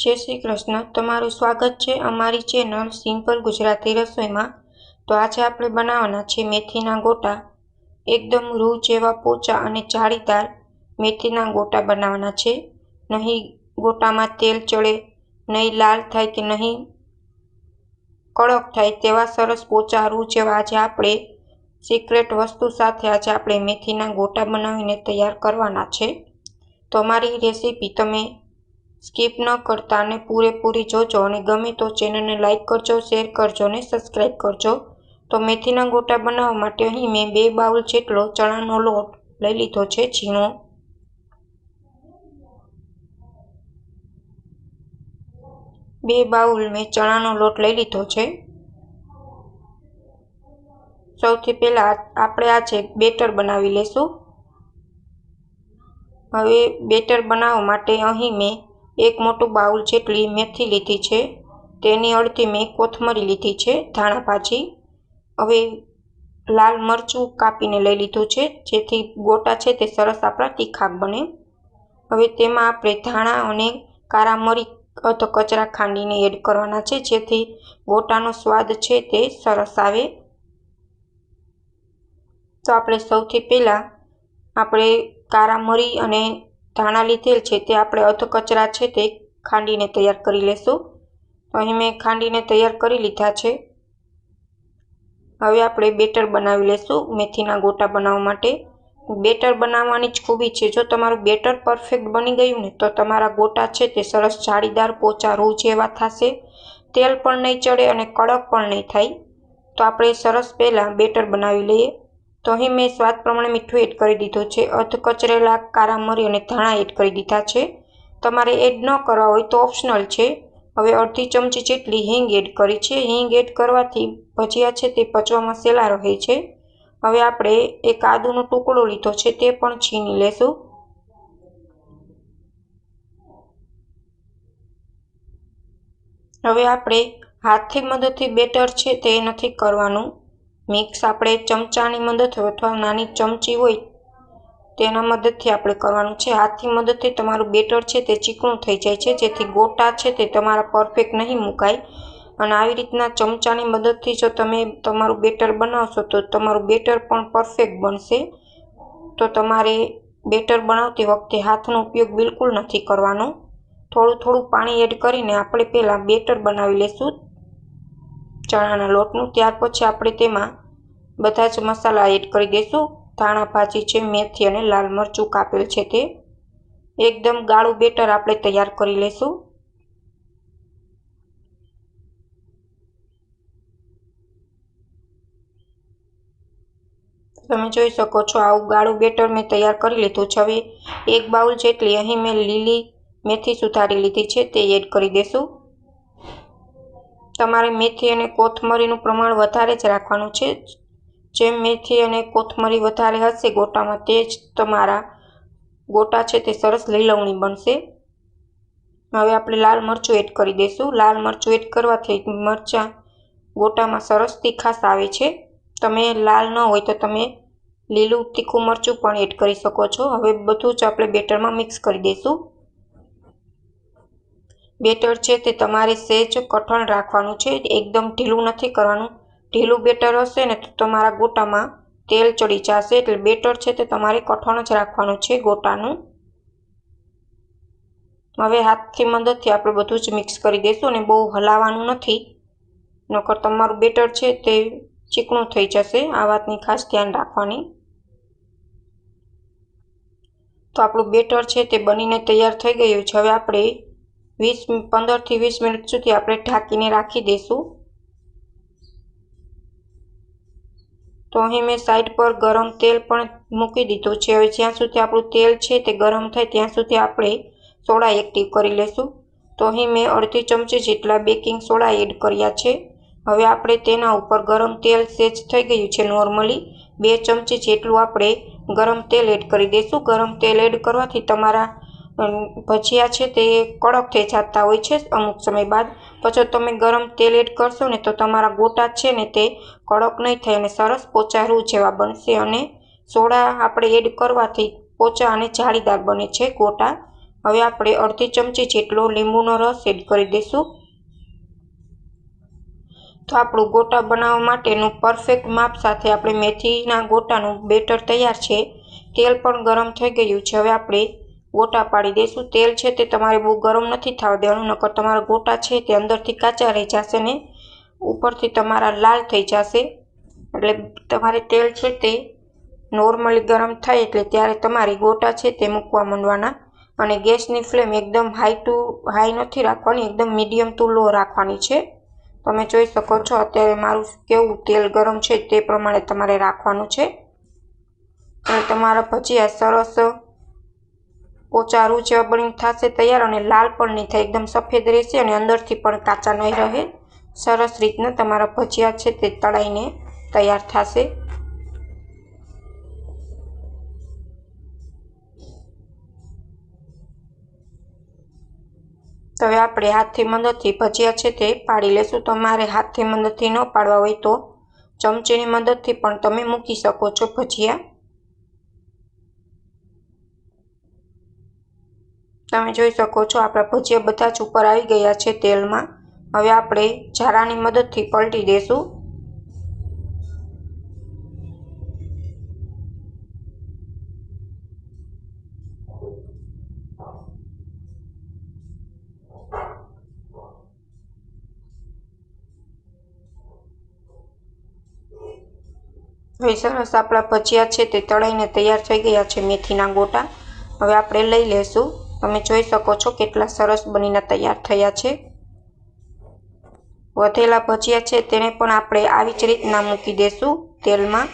જય શ્રી કૃષ્ણ. તમારું સ્વાગત છે અમારી ચેનલ સિમ્પલ ગુજરાતી રસોઈમાં તો આજે આપણે બનાવવાના છે મેથીના ગોટા. એકદમ રૂ જેવા પોચા અને જાળીદાર મેથીના ગોટા બનાવવાના છે. નહીં ગોટામાં તેલ ચડે, નહીં લાલ થાય કે નહીં કડક થાય તેવા સરસ પોચા રૂ જેવા આજે આપણે સિક્રેટ વસ્તુ સાથે આજે આપણે મેથીના ગોટા બનાવીને તૈયાર કરવાના છે. તો અમારી રેસીપી તમે સ્કીપ ન કરતા અને પૂરેપૂરી જોજો અને ગમે તો ચેનલને લાઇક કરજો, શેર કરજો અને સબસ્ક્રાઈબ કરજો. તો મેથીના ગોટા બનાવવા માટે અહીં મેં બે બાઉલ જેટલો ચણાનો લોટ લઈ લીધો છે, ઝીણો. બે બાઉલ મેં ચણાનો લોટ લઈ લીધો છે. સૌથી પહેલાં આપણે આજે બેટર બનાવી લેશું. હવે બેટર બનાવવા માટે અહીં મેં એક મોટું બાઉલ જેટલી મેથી લીધી છે, તેની અડધી મેં કોથમરી લીધી છે, ધાણા ભાજી. હવે લાલ મરચું કાપીને લઈ લીધું છે, જેથી ગોટા છે તે સરસ આપણા તીખા બને. હવે તેમાં આપણે ધાણા અને કારા મરી અથવા કચરા ખાંડીને એડ કરવાના છે, જેથી ગોટાનો સ્વાદ છે તે સરસ આવે. તો આપણે સૌથી પહેલાં આપણે કારા મરી અને ધાણા લીધેલ છે તે આપણે અધકચરા છે તે ખાંડીને તૈયાર કરી લેશું. તો અહીં મેં ખાંડીને તૈયાર કરી લીધા છે. હવે આપણે બેટર બનાવી લેશું મેથીના ગોટા બનાવવા માટે. બેટર બનાવવાની જ ખૂબી છે. જો તમારું બેટર પરફેક્ટ બની ગયું ને, તો તમારા ગોટા છે તે સરસ જાળીદાર પોચા રૂ જેવા થશે. તેલ પણ નહીં ચડે અને કડક પણ નહીં થાય. તો આપણે સરસ પહેલાં બેટર બનાવી લઈએ. તો અહીં મેં સ્વાદ પ્રમાણે મીઠું એડ કરી દીધું છે. અધ કચરેલા કારા મરી અને ધાણા એડ કરી દીધા છે. તમારે એડ ન કરવા હોય તો ઓપ્શનલ છે. હવે અડધી ચમચી જેટલી હિંગ એડ કરી છે. હિંગ એડ કરવાથી ભજીયા છે તે પચવામાં સહેલા રહે છે. હવે આપણે એક આદુનો ટુકડો લીધો છે તે પણ છીની લેશું. હવે આપણે હાથથી મદદથી બેટર છે તે નથી કરવાનું. મિક્સ આપણે ચમચાની મદદ અથવા નાની ચમચી હોય તેના મદદથી આપણે કરવાનું છે. હાથની મદદથી તમારું બેટર છે તે ચીકણું થઈ જાય છે. જેથી ગોટા છે તે તમારા પરફેક્ટ નહીં મુકાય. અને આવી રીતના ચમચાની મદદથી જો તમે તમારું બેટર બનાવશો તો તમારું બેટર પણ પરફેક્ટ બનશે. તો તમારે બેટર બનાવતી વખતે હાથનો ઉપયોગ બિલકુલ નથી કરવાનો. થોડું થોડું પાણી એડ કરીને આપણે પહેલાં બેટર બનાવી લઈશું ચણાના લોટનું. ત્યાર પછી આપણે તેમાં બધા જ મસાલા એડ કરી દઈશું. ધાણા, ભાજી છે, મેથી અને લાલ મરચું કાપેલ છે તે. એકદમ ગાળું બેટર આપણે તૈયાર કરી લઈશું. તમે જોઈ શકો છો આવું ગાળું બેટર મેં તૈયાર કરી લીધું છે. હવે એક બાઉલ જેટલી અહીં મેં લીલી મેથી સુધારી લીધી છે તે એડ કરી દેશું તમારે મેથી અને કોથમરીનું પ્રમાણ વધારે જ રાખવાનું છે. જેમ મેથી અને કોથમરી વધારે હશે ગોટામાં, તે જ તમારા ગોટા છે તે સરસ લીલવણી બનશે. હવે આપણે લાલ મરચું એડ કરી દઈશું. લાલ મરચું એડ કરવાથી મરચાં ગોટામાં સરસ તીખાશ આવે છે. તમે લાલ ન હોય તો તમે લીલું તીખું મરચું પણ એડ કરી શકો છો. હવે બધું જ આપણે બેટરમાં મિક્સ કરી દઈશું. બેટર છે તે તમારે સહેજ કઠણ રાખવાનું છે, એકદમ ઢીલું નથી કરવાનું. ઢીલું બેટર હશે ને તો તમારા ગોટામાં તેલ ચડી જશે, એટલે બેટર છે તે તમારે કઠણ જ રાખવાનું છે ગોટાનું. હવે હાથથી મદદથી આપણે બધું જ મિક્સ કરી દઈશું અને બહુ હલાવવાનું નથી. નકર તમારું બેટર છે તે ચીકણું થઈ જશે, આ વાતની ખાસ ધ્યાન રાખવાની. તો આપણું બેટર છે તે બનીને તૈયાર થઈ ગયું છે. હવે આપણે વીસ, પંદરથી વીસ મિનિટ સુધી આપણે ઢાંકીને રાખી દઈશું. તો અહીં મેં સાઈડ પર ગરમ તેલ પણ મૂકી દીધું છે. હવે જ્યાં સુધી આપણું તેલ છે તે ગરમ થાય ત્યાં સુધી આપણે સોડા એક્ટિવ કરી લઈશું તો અહીં મેં અડધી ચમચી જેટલા બેકિંગ સોડા એડ કર્યા છે. હવે આપણે તેના ઉપર ગરમ તેલ સેજ થઈ ગયું છે નોર્મલી બે ચમચી જેટલું આપણે ગરમ તેલ એડ કરી દઈશું. ગરમ તેલ એડ કરવાથી તમારા ભજીયા છે તે કડક થઈ જતા હોય છે અમુક સમય બાદ. પછી તમે ગરમ તેલ એડ કરશો ને તો તમારા ગોટા છે ને તે કડક નહીં થાય અને સરસ પોચા રૂ જેવા બનશે અને સોડા આપણે એડ કરવાથી પોચા અને જાળીદાર બને છે ગોટા. હવે આપણે અડધી ચમચી જેટલો લીંબુનો રસ એડ કરી દઈશું. તો આપણું ગોટા બનાવવા માટેનું પરફેક્ટ માપ સાથે આપણે મેથીના ગોટાનું બેટર તૈયાર છે. તેલ પણ ગરમ થઈ ગયું છે. હવે આપણે ગોટા પાડી દઈશું તેલ છે તે તમારે બહુ ગરમ નથી થવા દેવાનું, નકર તમારા ગોટા છે તે અંદરથી કાચા રહી જશે ને ઉપરથી તમારા લાલ થઈ જશે. એટલે તમારે તેલ છે તે નોર્મલી ગરમ થાય એટલે ત્યારે તમારી ગોટા છે તે મૂકવા માંડવાના. અને ગેસની ફ્લેમ એકદમ હાઈ ટુ, હાઈ નથી રાખવાની, એકદમ મીડિયમ ટુ લો રાખવાની છે. તમે જોઈ શકો છો અત્યારે મારું કેવું તેલ ગરમ છે તે પ્રમાણે તમારે રાખવાનું છે. અને તમારા ભજીયા સરસ પોચા રૂચા બની થશે તૈયાર અને લાલ પણ નહીં થાય એકદમ સફેદ રહેશે અને અંદરથી પણ કાચા નહીં રહે. સરસ રીતના તમારા ભજીયા છે તે તળાઈને તૈયાર થશે. તો હવે આપણે હાથથી મદદથી ભજીયા છે તે પાડી લેશું. તમારે હાથથી મદદથી ન પાડવા હોય તો ચમચીની મદદથી પણ તમે મૂકી શકો છો ભજીયા. તમે જોઈ શકો છો, આપણા ભજીયા બધા જ ઉપર આવી ગયા છે તેલમાં. હવે આપણે ઝારાની મદદથી પલટી દઈશું હવે સરસ આપણા ભજીયા છે તે તળાઈને તૈયાર થઈ ગયા છે મેથીના ગોટા. હવે આપણે લઈ લેશું. તમે જોઈ શકો છો કેટલા સરસ બનીને તૈયાર થયા છે. વધેલા ભજીયા છે, તેને પણ આપણે આવી જ રીતના મૂકી દઈશું તેલમાં.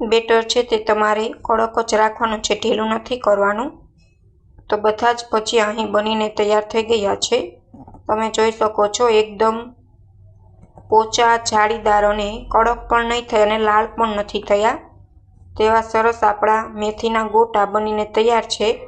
બેટર છે તે તમારે કડક જ રાખવાનું છે, ઢીલું નથી કરવાનું. તો બધા જ ભજીયા અહીં બનીને તૈયાર થઈ ગયા છે. તમે જોઈ શકો છો એકદમ પોચા જાળીદાર અને કડક પણ નહીં થયા અને લાલ પણ નથી થયા. તેવા સરસ આપણા મેથીના ગોટા બનીને તૈયાર છે.